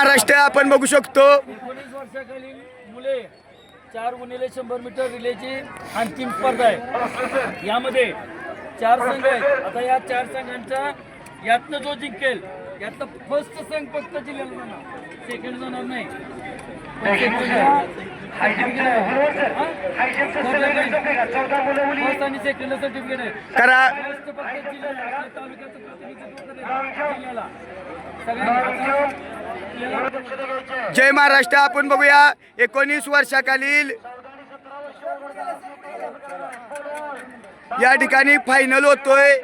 महाराष्ट्र आपण बघू शकतो. एकोणीस वर्षाखालील मुले चार गुणिले शंभर मीटर रिलेची अंतिम स्पर्धा आहे. यामध्ये चार संघ आहेत. आता या चार संघांच्या यातनं जो जिंकेल यातनं फर्स्ट संघ फक्त जिल्ह्याला जाणार. सेकंड जाणार नाही. फर्स्ट आणि सेकंड सर्टिफिकेट आहे. करा. फर्स्ट फक्त जिल्ह्याला आपल्या तालुक्याचं प्रतिनिधित्व करायचं जिल्ह्याला. सगळ्यांनी जय महाराष्ट्र आपण बघूया एकोणीस वर्षाखालील या ठिकाणी फायनल होतोय.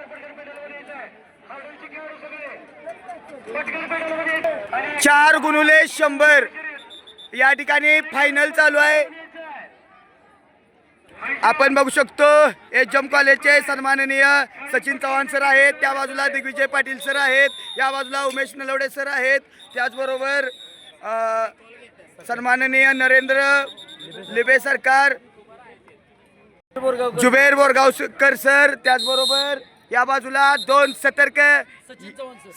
चार गुणुले शंभर. या ठिकाणी फायनल चालू आहे. आपण बघू शकतो एच एम कॉलेजचे सन्माननीय सचिन चव्हाण सर आहेत त्या बाजूला दिग्विजय पाटील सर आहेत या बाजूला उमेश नलवडे सर आहेत त्याचबरोबर सन्माननीय नरेंद्र लिबे सरकार जुबेर बोरगावकर सर त्याचबरोबर या बाजूला दोन सतर्क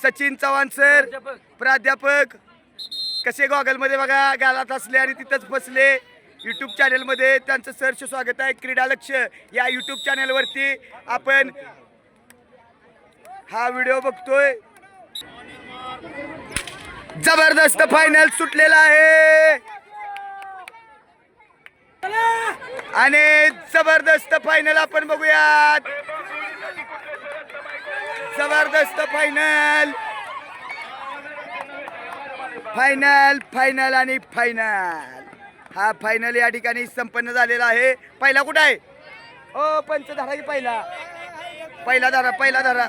सचिन चव्हाण सर प्राध्यापक कसे गॉगलमध्ये बघा गालात असले आणि तिथंच बसले. यूट्यूब चॅनलमध्ये त्यांचं सर्च स्वागत आहे. क्रीडा लक्ष या यूट्यूब चॅनलवरती आपण हा व्हिडिओ बघतोय. जबरदस्त फायनल सुटलेला आहे. आणि जबरदस्त फायनल आपण बघूयात. जबरदस्त फायनल फायनल फायनल आणि फायनल हा फायनल या ठिकाणी संपन्न झालेला आहे. पहिला कुठं आहे? ओ पंच धरा की पहिला. पहिला धरा पहिला धरा.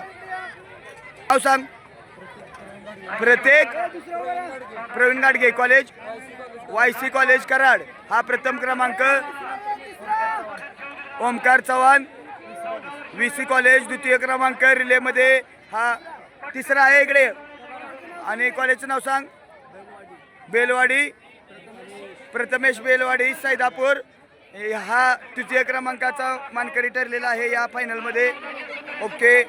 नाव सांग. प्रत्येक Praveen Gadge college Y C college Karad. हा प्रथम क्रमांक. Omkar Chavan V C college द्वितीय क्रमांक. रिलेमध्ये हा तिसरा आहे इकडे. आणि कॉलेजचं नाव सांग. बेलवाडी. प्रथमेश बेलवाडी सैदापूर. हा तृतीय क्रमांकाचा मानकरी ठरलेला आहे या फायनलमध्ये ओके